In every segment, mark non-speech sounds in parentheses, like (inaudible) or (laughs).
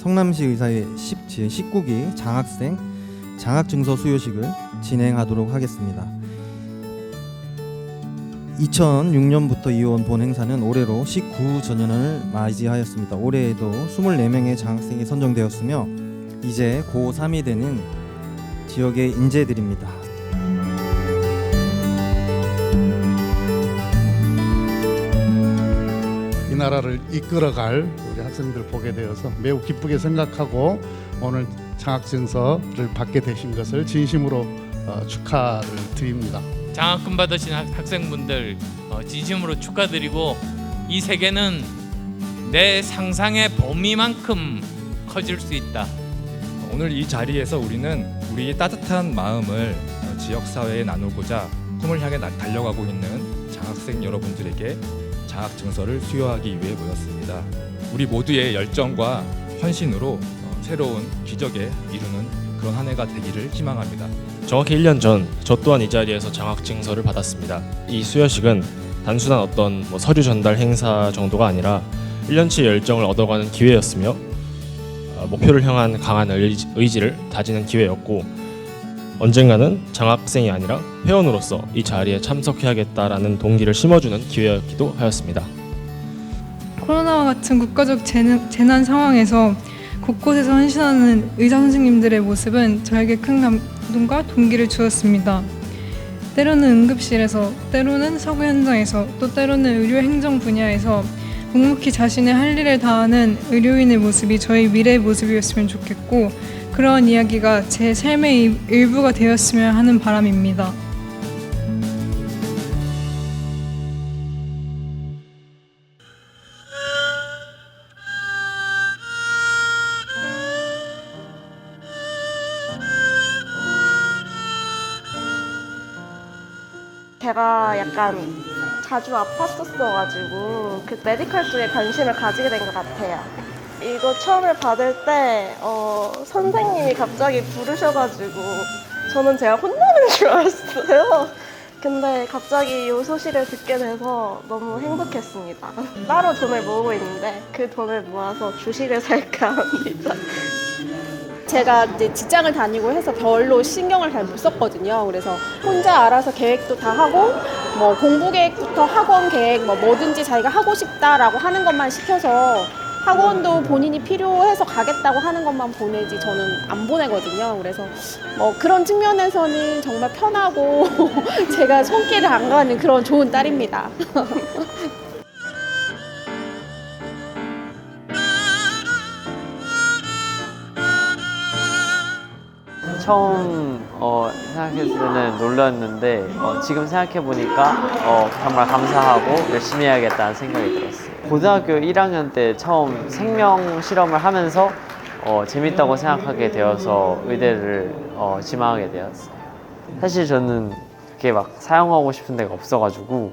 성남시 의사회 10, 제19기 장학생 장학증서 수여식을 진행하도록 하겠습니다. 2006년부터 이어온 본 행사는 올해로 19전년을 맞이하였습니다. 올해에도 24명의 장학생이 선정되었으며 이제 고3이 되는 지역의 인재들입니다. 이 나라를 이끌어갈 우리 학생들 보게 되어서 매우 기쁘게 생각하고 오늘 장학증서를 받게 되신 것을 진심으로 어, 축하를 드립니다. 장학금 받으신 학- 학생분들 어, 진심으로 축하드리고 이 세계는 내 상상의 범위만큼 커질 수 있다. 오늘 이 자리에서 우리는 우리의 따뜻한 마음을 어, 지역 사회에 나누고자 꿈을 향해 나- 달려가고 있는 장학생 여러분들에게 장학 증서를 수여하기 위해 모였습니다. 우리 모두의 열정과 헌신으로 어, 새로운 기적에 이루는 그런 한 해가 되기를 희망합니다. 정확히 1년 전 저 또한 이 자리에서 장학 증서를 받았습니다. 이 수여식은 단순한 어떤 뭐 서류 전달 행사 정도가 아니라 1년치의 열정을 얻어가는 기회였으며 어, 목표를 향한 강한 의지, 의지를 다지는 기회였고 언젠가는 장학생이 아니라 회원으로서 이 자리에 참석해야겠다라는 동기를 심어주는 기회였기도 하였습니다. 코로나와 같은 국가적 재난, 재난 상황에서 곳곳에서 헌신하는 의사 선생님들의 모습은 저에게 큰 감동과 동기를 주었습니다. 때로는 응급실에서, 때로는 사고 현장에서, 또 때로는 의료 행정 분야에서 묵묵히 자신의 할 일을 다하는 의료인의 모습이 저희 미래의 모습이었으면 좋겠고 그러한 이야기가 제 삶의 일- 일부가 되었으면 하는 바람입니다. 제가 약간 자주 아팠었어가지고 그 메디컬 쪽에 관심을 가지게 된 것 같아요. 이거 처음에 받을 때 어, 선생님이 갑자기 부르셔가지고 저는 제가 혼나는 줄 알았어요. 근데 갑자기 이 소식을 듣게 돼서 너무 행복했습니다. 따로 돈을 모으고 있는데 그 돈을 모아서 주식을 살까 합니다. 제가 이제 직장을 다니고 해서 별로 신경을 잘 못 썼거든요. 그래서 혼자 알아서 계획도 다 하고 뭐 공부 계획부터 학원 계획 뭐 뭐든지 자기가 하고 싶다라고 하는 것만 시켜서 학원도 본인이 필요해서 가겠다고 하는 것만 보내지 저는 안 보내거든요. 그래서 뭐 그런 측면에서는 정말 편하고 (laughs) 제가 손길을 안 가는 그런 좋은 딸입니다. (laughs) 처음 어, 생각했을 때는 놀랐는데 어, 지금 생각해 보니까 어, 정말 감사하고 열심히 해야겠다는 생각이 들었어요. 고등학교 1학년 때 처음 생명 실험을 하면서 어, 재밌다고 생각하게 되어서 의대를 어, 지망하게 되었어요. 사실 저는 그렇게 막 사용하고 싶은 데가 없어가지고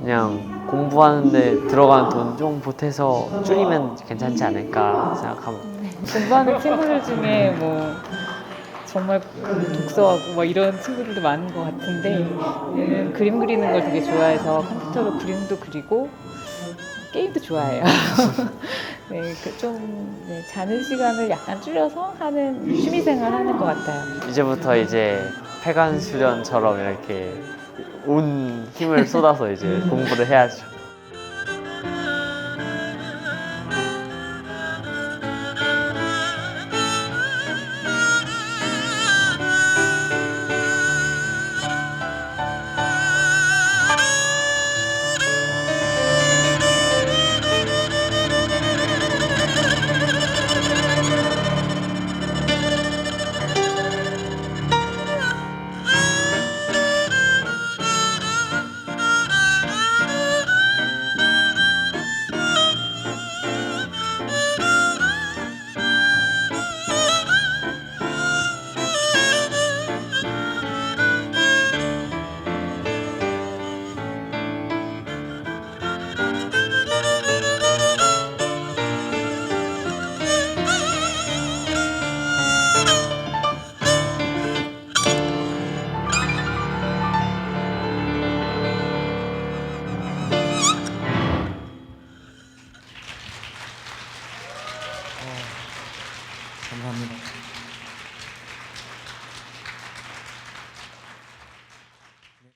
그냥 공부하는데 들어가는 돈 좀 보태서 줄이면 괜찮지 않을까 생각합니다. 공부하는 친구들 중에 뭐 정말 독서하고 뭐 이런 친구들도 많은 것 같은데 얘는 그림 그리는 걸 되게 좋아해서 컴퓨터로 그림도 그리고 게임도 좋아해요. (laughs) 네, 그좀 네, 자는 시간을 약간 줄여서 하는 취미생활 하는 것 같아요. 이제부터 이제 폐간 수련처럼 이렇게 온 힘을 쏟아서 이제 (laughs) 공부를 해야죠. 감사합니다.